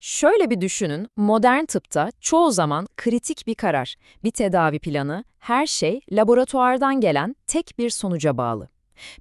Şöyle bir düşünün, modern tıpta çoğu zaman kritik bir karar, bir tedavi planı, her şey laboratuvardan gelen tek bir sonuca bağlı.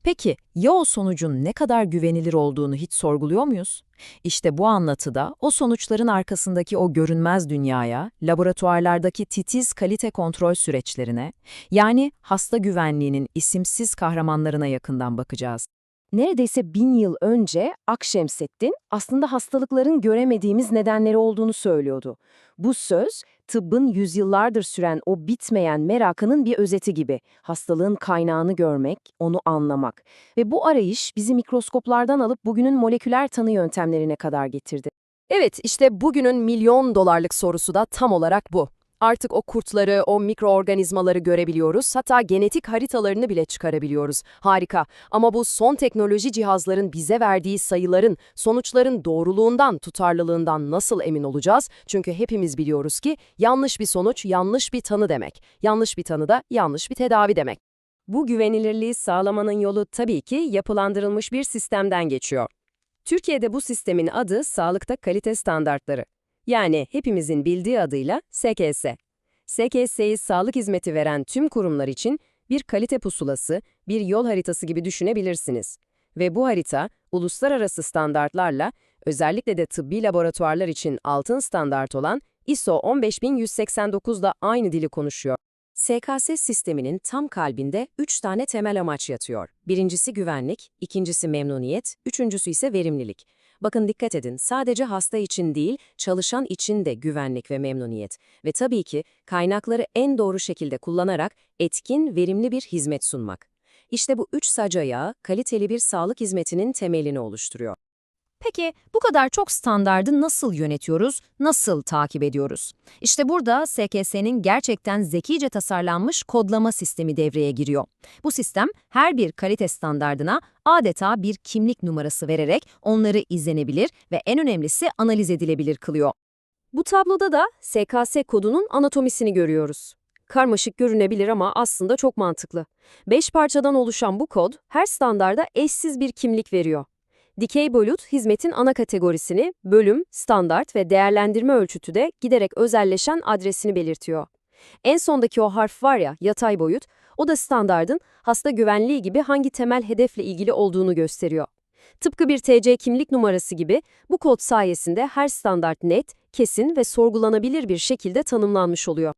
Peki ya o sonucun ne kadar güvenilir olduğunu hiç sorguluyor muyuz? İşte bu anlatıda o sonuçların arkasındaki o görünmez dünyaya, laboratuvarlardaki titiz kalite kontrol süreçlerine, yani hasta güvenliğinin isimsiz kahramanlarına yakından bakacağız. Neredeyse bin yıl önce Akşemseddin aslında hastalıkların göremediğimiz nedenleri olduğunu söylüyordu. Bu söz, tıbbın yüzyıllardır süren o bitmeyen merakının bir özeti gibi. Hastalığın kaynağını görmek, onu anlamak. Ve bu arayış bizi mikroskoplardan alıp bugünün moleküler tanı yöntemlerine kadar getirdi. Evet, işte bugünün milyon dolarlık sorusu da tam olarak bu. Artık o kurtları, o mikroorganizmaları görebiliyoruz, hatta genetik haritalarını bile çıkarabiliyoruz. Harika. Ama bu son teknoloji cihazların bize verdiği sayıların, sonuçların doğruluğundan, tutarlılığından nasıl emin olacağız? Çünkü hepimiz biliyoruz ki yanlış bir sonuç, yanlış bir tanı demek. Yanlış bir tanı da yanlış bir tedavi demek. Bu güvenilirliği sağlamanın yolu tabii ki yapılandırılmış bir sistemden geçiyor. Türkiye'de bu sistemin adı Sağlıkta Kalite Standartları. Yani hepimizin bildiği adıyla SKS. SKS'yi sağlık hizmeti veren tüm kurumlar için bir kalite pusulası, bir yol haritası gibi düşünebilirsiniz. Ve bu harita, uluslararası standartlarla, özellikle de tıbbi laboratuvarlar için altın standart olan ISO 15189'da aynı dili konuşuyor. SKS sisteminin tam kalbinde üç tane temel amaç yatıyor. Birincisi güvenlik, ikincisi memnuniyet, üçüncüsü ise verimlilik. Bakın dikkat edin, sadece hasta için değil, çalışan için de güvenlik ve memnuniyet. Ve tabii ki kaynakları en doğru şekilde kullanarak etkin, verimli bir hizmet sunmak. İşte bu üç sac ayağı kaliteli bir sağlık hizmetinin temelini oluşturuyor. Peki bu kadar çok standardı nasıl yönetiyoruz, nasıl takip ediyoruz? İşte burada SKS'nin gerçekten zekice tasarlanmış kodlama sistemi devreye giriyor. Bu sistem her bir kalite standardına adeta bir kimlik numarası vererek onları izlenebilir ve en önemlisi analiz edilebilir kılıyor. Bu tabloda da SKS kodunun anatomisini görüyoruz. Karmaşık görünebilir ama aslında çok mantıklı. Beş parçadan oluşan bu kod her standarda eşsiz bir kimlik veriyor. Dikey boyut, hizmetin ana kategorisini, bölüm, standart ve değerlendirme ölçütü de giderek özelleşen adresini belirtiyor. En sondaki o harf var ya, yatay boyut, o da standardın hasta güvenliği gibi hangi temel hedefle ilgili olduğunu gösteriyor. Tıpkı bir TC kimlik numarası gibi bu kod sayesinde her standart net, kesin ve sorgulanabilir bir şekilde tanımlanmış oluyor.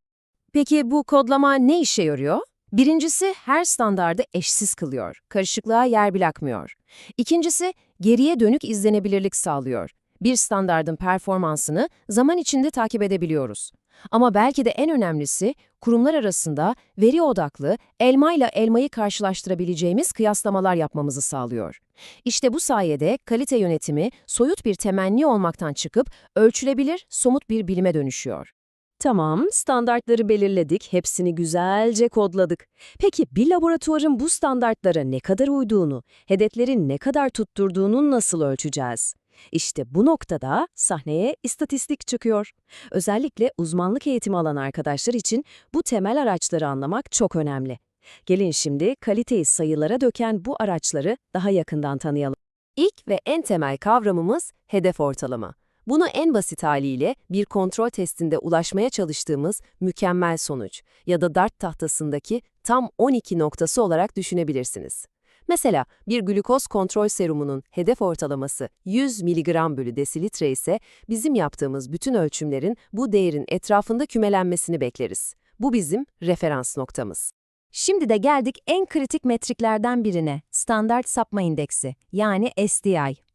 Peki bu kodlama ne işe yarıyor? Birincisi her standardı eşsiz kılıyor, karışıklığa yer bırakmıyor. İkincisi geriye dönük izlenebilirlik sağlıyor. Bir standardın performansını zaman içinde takip edebiliyoruz. Ama belki de en önemlisi kurumlar arasında veri odaklı elma ile elmayı karşılaştırabileceğimiz kıyaslamalar yapmamızı sağlıyor. İşte bu sayede kalite yönetimi soyut bir temenni olmaktan çıkıp ölçülebilir, somut bir bilime dönüşüyor. Tamam, standartları belirledik, hepsini güzelce kodladık. Peki bir laboratuvarın bu standartlara ne kadar uyduğunu, hedeflerin ne kadar tutturduğunu nasıl ölçeceğiz? İşte bu noktada sahneye istatistik çıkıyor. Özellikle uzmanlık eğitimi alan arkadaşlar için bu temel araçları anlamak çok önemli. Gelin şimdi kaliteyi sayılara döken bu araçları daha yakından tanıyalım. İlk ve en temel kavramımız hedef ortalama. Bunu en basit haliyle bir kontrol testinde ulaşmaya çalıştığımız mükemmel sonuç ya da dart tahtasındaki tam 12 noktası olarak düşünebilirsiniz. Mesela bir glukoz kontrol serumunun hedef ortalaması 100 mg bölü desilitre ise bizim yaptığımız bütün ölçümlerin bu değerin etrafında kümelenmesini bekleriz. Bu bizim referans noktamız. Şimdi de geldik en kritik metriklerden birine, standart sapma indeksi yani SDI.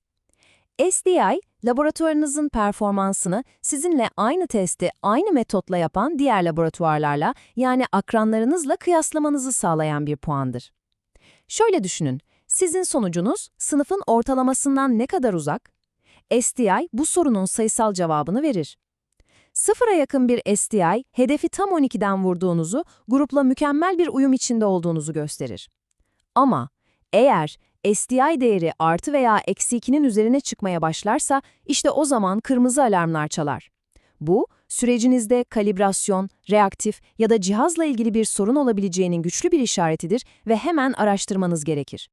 SDI, laboratuvarınızın performansını sizinle aynı testi aynı metotla yapan diğer laboratuvarlarla yani akranlarınızla kıyaslamanızı sağlayan bir puandır. Şöyle düşünün, sizin sonucunuz sınıfın ortalamasından ne kadar uzak? SDI bu sorunun sayısal cevabını verir. Sıfıra yakın bir SDI, hedefi tam 12'den vurduğunuzu, grupla mükemmel bir uyum içinde olduğunuzu gösterir. Ama eğer SDI değeri artı veya eksi 2'nin üzerine çıkmaya başlarsa işte o zaman kırmızı alarmlar çalar. Bu, sürecinizde kalibrasyon, reaktif ya da cihazla ilgili bir sorun olabileceğinin güçlü bir işaretidir ve hemen araştırmanız gerekir.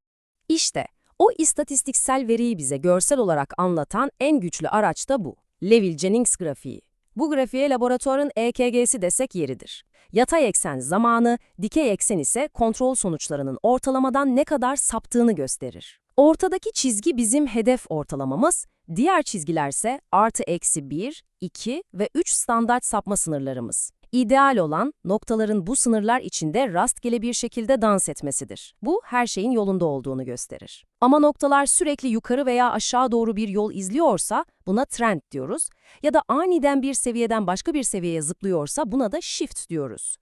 İşte o istatistiksel veriyi bize görsel olarak anlatan en güçlü araç da bu. Levil-Jennings grafiği. Bu grafiğe laboratuvarın EKG'si desek yeridir. Yatay eksen zamanı, dikey eksen ise kontrol sonuçlarının ortalamadan ne kadar saptığını gösterir. Ortadaki çizgi bizim hedef ortalamamız, diğer çizgilerse artı eksi 1, 2 ve 3 standart sapma sınırlarımız. İdeal olan noktaların bu sınırlar içinde rastgele bir şekilde dans etmesidir. Bu her şeyin yolunda olduğunu gösterir. Ama noktalar sürekli yukarı veya aşağı doğru bir yol izliyorsa buna trend diyoruz ya da aniden bir seviyeden başka bir seviyeye zıplıyorsa buna da shift diyoruz.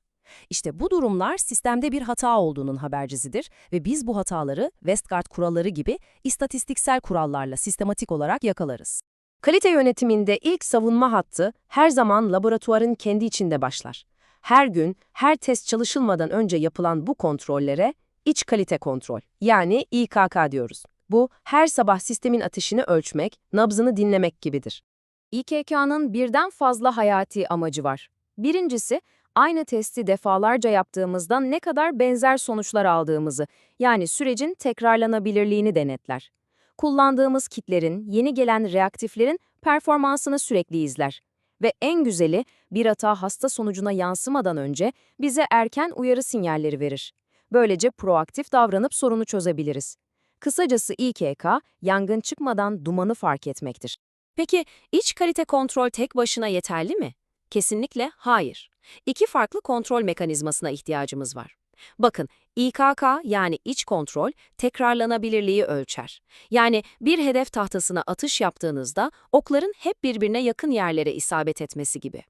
İşte bu durumlar sistemde bir hata olduğunun habercisidir ve biz bu hataları Westgard kuralları gibi istatistiksel kurallarla sistematik olarak yakalarız. Kalite yönetiminde ilk savunma hattı her zaman laboratuvarın kendi içinde başlar. Her gün, her test çalışılmadan önce yapılan bu kontrollere iç kalite kontrol yani İKK diyoruz. Bu her sabah sistemin ateşini ölçmek, nabzını dinlemek gibidir. İKK'nın birden fazla hayati amacı var. Birincisi, aynı testi defalarca yaptığımızda ne kadar benzer sonuçlar aldığımızı, yani sürecin tekrarlanabilirliğini denetler. Kullandığımız kitlerin, yeni gelen reaktiflerin performansını sürekli izler. Ve en güzeli, bir hata hasta sonucuna yansımadan önce bize erken uyarı sinyalleri verir. Böylece proaktif davranıp sorunu çözebiliriz. Kısacası İKK, yangın çıkmadan dumanı fark etmektir. Peki iç kalite kontrol tek başına yeterli mi? Kesinlikle hayır. İki farklı kontrol mekanizmasına ihtiyacımız var. Bakın, İKK yani iç kontrol tekrarlanabilirliği ölçer. Yani bir hedef tahtasına atış yaptığınızda okların hep birbirine yakın yerlere isabet etmesi gibi.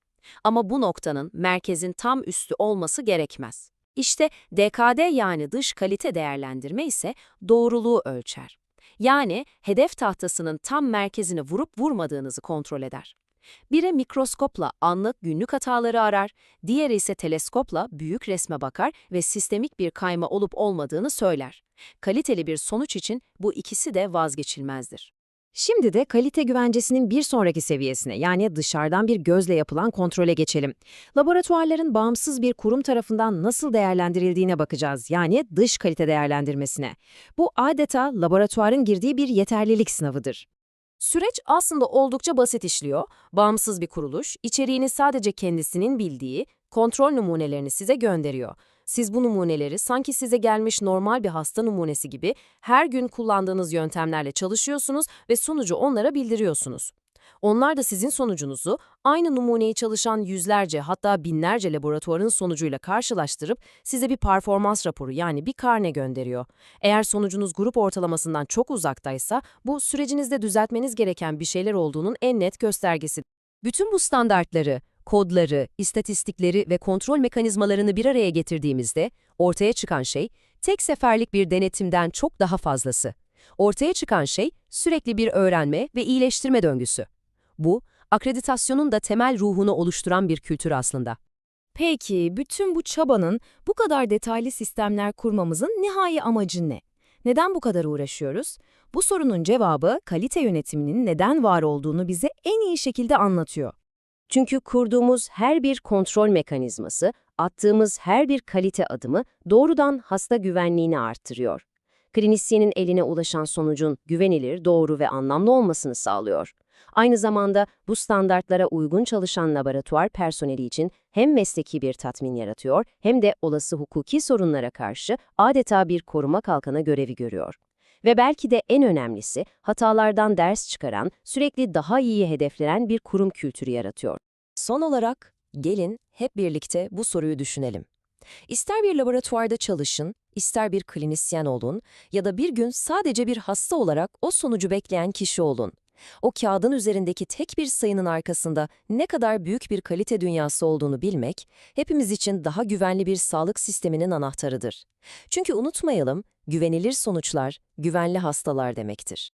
Ama bu noktanın merkezin tam üstü olması gerekmez. İşte DKD yani dış kalite değerlendirme ise doğruluğu ölçer. Yani hedef tahtasının tam merkezine vurup vurmadığınızı kontrol eder. Biri mikroskopla anlık günlük hataları arar, diğeri ise teleskopla büyük resme bakar ve sistemik bir kayma olup olmadığını söyler. Kaliteli bir sonuç için bu ikisi de vazgeçilmezdir. Şimdi de kalite güvencesinin bir sonraki seviyesine yani dışarıdan bir gözle yapılan kontrole geçelim. Laboratuvarların bağımsız bir kurum tarafından nasıl değerlendirildiğine bakacağız yani dış kalite değerlendirmesine. Bu adeta laboratuvarın girdiği bir yeterlilik sınavıdır. Süreç aslında oldukça basit işliyor. Bağımsız bir kuruluş, içeriğini sadece kendisinin bildiği kontrol numunelerini size gönderiyor. Siz bu numuneleri sanki size gelmiş normal bir hasta numunesi gibi her gün kullandığınız yöntemlerle çalışıyorsunuz ve sonucu onlara bildiriyorsunuz. Onlar da sizin sonucunuzu aynı numuneyi çalışan yüzlerce hatta binlerce laboratuvarın sonucuyla karşılaştırıp size bir performans raporu yani bir karne gönderiyor. Eğer sonucunuz grup ortalamasından çok uzaktaysa bu sürecinizde düzeltmeniz gereken bir şeyler olduğunun en net göstergesi. Bütün bu standartları, kodları, istatistikleri ve kontrol mekanizmalarını bir araya getirdiğimizde ortaya çıkan şey tek seferlik bir denetimden çok daha fazlası. Ortaya çıkan şey sürekli bir öğrenme ve iyileştirme döngüsü. Bu, akreditasyonun da temel ruhunu oluşturan bir kültür aslında. Peki, bütün bu çabanın, bu kadar detaylı sistemler kurmamızın nihai amacı ne? Neden bu kadar uğraşıyoruz? Bu sorunun cevabı kalite yönetiminin neden var olduğunu bize en iyi şekilde anlatıyor. Çünkü kurduğumuz her bir kontrol mekanizması, attığımız her bir kalite adımı doğrudan hasta güvenliğini arttırıyor. Klinisyenin eline ulaşan sonucun güvenilir, doğru ve anlamlı olmasını sağlıyor. Aynı zamanda bu standartlara uygun çalışan laboratuvar personeli için hem mesleki bir tatmin yaratıyor hem de olası hukuki sorunlara karşı adeta bir koruma kalkanı görevi görüyor. Ve belki de en önemlisi hatalardan ders çıkaran, sürekli daha iyi hedeflenen bir kurum kültürü yaratıyor. Son olarak gelin hep birlikte bu soruyu düşünelim. İster bir laboratuvarda çalışın, ister bir klinisyen olun ya da bir gün sadece bir hasta olarak o sonucu bekleyen kişi olun. O kağıdın üzerindeki tek bir sayının arkasında ne kadar büyük bir kalite dünyası olduğunu bilmek, hepimiz için daha güvenli bir sağlık sisteminin anahtarıdır. Çünkü unutmayalım, güvenilir sonuçlar, güvenli hastalar demektir.